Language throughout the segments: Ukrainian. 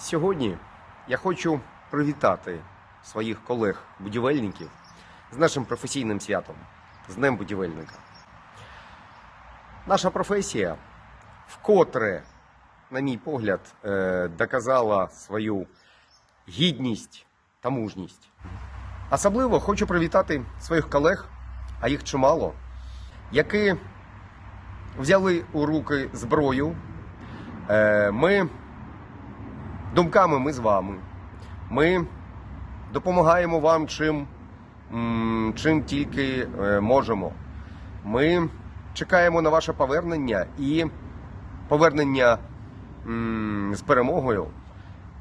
Сьогодні я хочу привітати своїх колег-будівельників з нашим професійним святом, з Днем будівельника. Наша професія вкотре, на мій погляд, е, доказала свою гідність та мужність. Особливо хочу привітати своїх колег, а їх чимало, які взяли у руки зброю. Е, Ми думками ми з вами. Ми допомагаємо вам чим, чим тільки е, можемо. Ми чекаємо на ваше повернення і повернення з перемогою.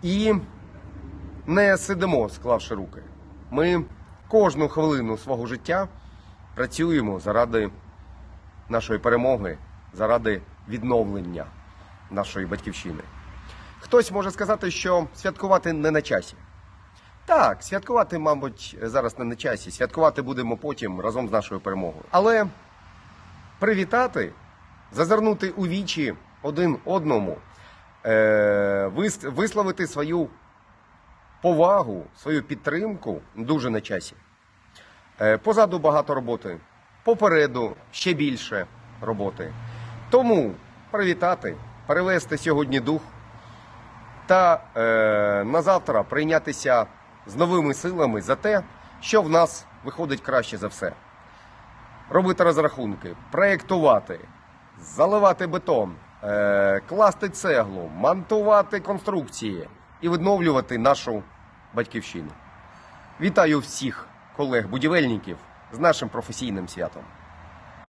І не сидимо, склавши руки. Ми кожну хвилину свого життя працюємо заради нашої перемоги, заради відновлення нашої батьківщини. Хтось може сказати, що святкувати не на часі. Так, святкувати, мабуть, зараз не на часі. Святкувати будемо потім разом з нашою перемогою. Але привітати, зазирнути у вічі один одному, е, висловити свою повагу, свою підтримку дуже на часі. Е, Позаду багато роботи, попереду ще більше роботи. Тому привітати, перевести сьогодні дух та е, на завтра прийнятися з новими силами за те, що в нас виходить краще за все. Робити розрахунки, проєктувати, заливати бетон, е, класти цеглу, монтувати конструкції і відновлювати нашу батьківщину. Вітаю всіх колег-будівельників з нашим професійним святом.